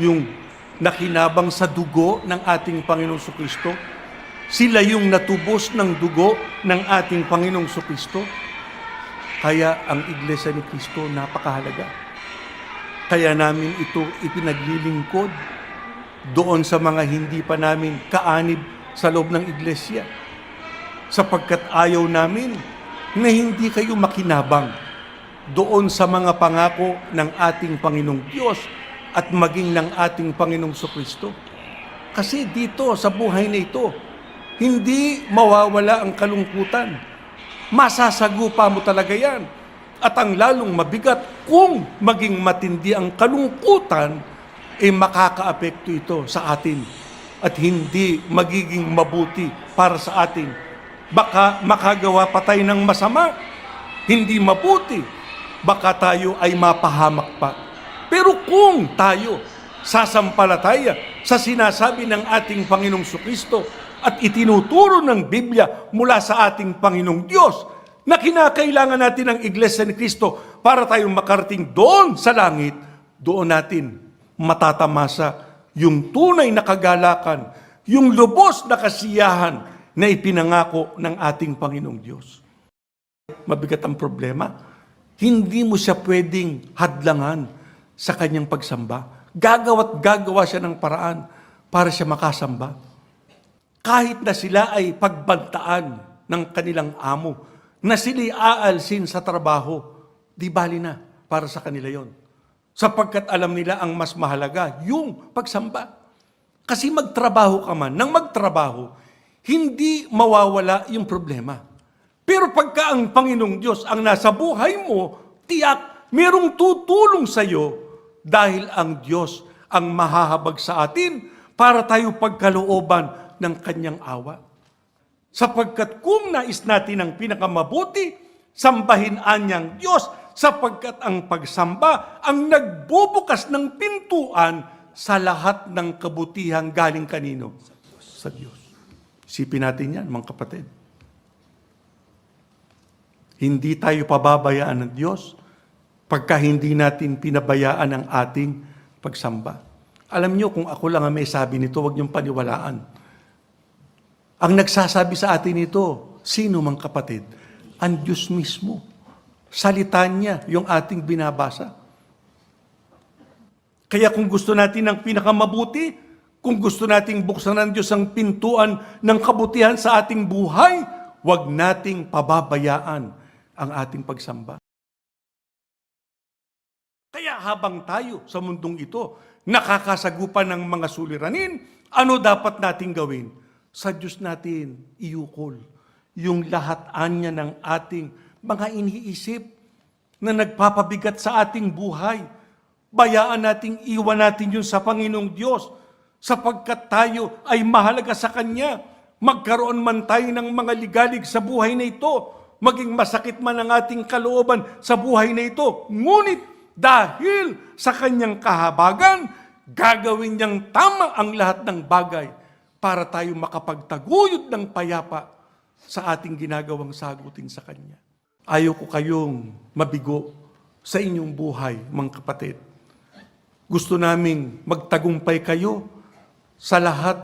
yung nakinabang sa dugo ng ating Panginoong Kristo. Sila yung natubos ng dugo ng ating Panginoong Kristo. Kaya ang Iglesia ni Kristo napakahalaga. Kaya namin ito ipinaglilingkod doon sa mga hindi pa namin kaanib sa loob ng iglesia. Sapagkat ayaw namin na hindi kayo makinabang doon sa mga pangako ng ating Panginoong Diyos at maging ng ating Panginoong Kristo. Kasi dito sa buhay na ito, hindi mawawala ang kalungkutan. Masasagupa mo talaga yan. At ang lalong mabigat kung maging matindi ang kalungkutan, eh makakaapekto ito sa atin at hindi magiging mabuti para sa atin. Baka makagawa pa tayo ng masama, hindi mabuti. Baka tayo ay mapahamak pa. Pero kung tayo sasampalataya sa sinasabi ng ating Panginoong Kristo at itinuturo ng Biblia mula sa ating Panginoong Diyos na kinakailangan natin ng Iglesia ni Kristo para tayong makarating doon sa langit, doon natin matatamasa yung tunay na kagalakan, yung lubos na kasiyahan na ipinangako ng ating Panginoong Diyos. Mabigat ang problema, hindi mo siya pwedeng hadlangan sa kanyang pagsamba. Gagawa't gagawa siya ng paraan para siya makasamba. Kahit na sila ay pagbantaan ng kanilang amo, na sila'y aalsin sa trabaho, di bali na para sa kanila yon. Sapagkat alam nila ang mas mahalaga, yung pagsamba. Kasi magtrabaho ka man, nang magtrabaho, hindi mawawala yung problema. Pero pagka ang Panginoong Diyos ang nasa buhay mo, tiyak, merong tutulong sa iyo dahil ang Diyos ang mahahabag sa atin para tayo pagkalooban ng kanyang awa. Sapagkat kung nais natin ang pinakamabuti, sambahin anyang Diyos sapagkat ang pagsamba ang nagbubukas ng pintuan sa lahat ng kabutihang galing kanino? Sa Diyos. Isipin natin yan, mga kapatid. Hindi tayo pababayaan ng Diyos pagka hindi natin pinabayaan ang ating pagsamba. Alam niyo, kung ako lang ang may sabi nito, huwag niyong paniwalaan. Ang nagsasabi sa atin ito, sino mang kapatid? Ang Diyos mismo. Salita niya yung ating binabasa. Kaya kung gusto natin ng pinakamabuti, kung gusto nating buksan ng Diyos ang pintuan ng kabutihan sa ating buhay, huwag nating pababayaan ang ating pagsamba. Habang tayo sa mundong ito, nakakasagupan ng mga suliranin, ano dapat nating gawin? Sa Diyos natin iukol yung lahat anya ng ating mga iniisip na nagpapabigat sa ating buhay. Bayaan nating iwan natin yun sa Panginoong Diyos sapagkat tayo ay mahalaga sa Kanya. Magkaroon man tayo ng mga ligalig sa buhay na ito, maging masakit man ang ating kalooban sa buhay na ito. Ngunit dahil sa Kanyang kahabagan, gagawin niyang tama ang lahat ng bagay para tayo makapagtaguyod ng payapa sa ating ginagawang sagutin sa Kanya. Ayaw ko kayong mabigo sa inyong buhay, mga kapatid. Gusto naming magtagumpay kayo sa lahat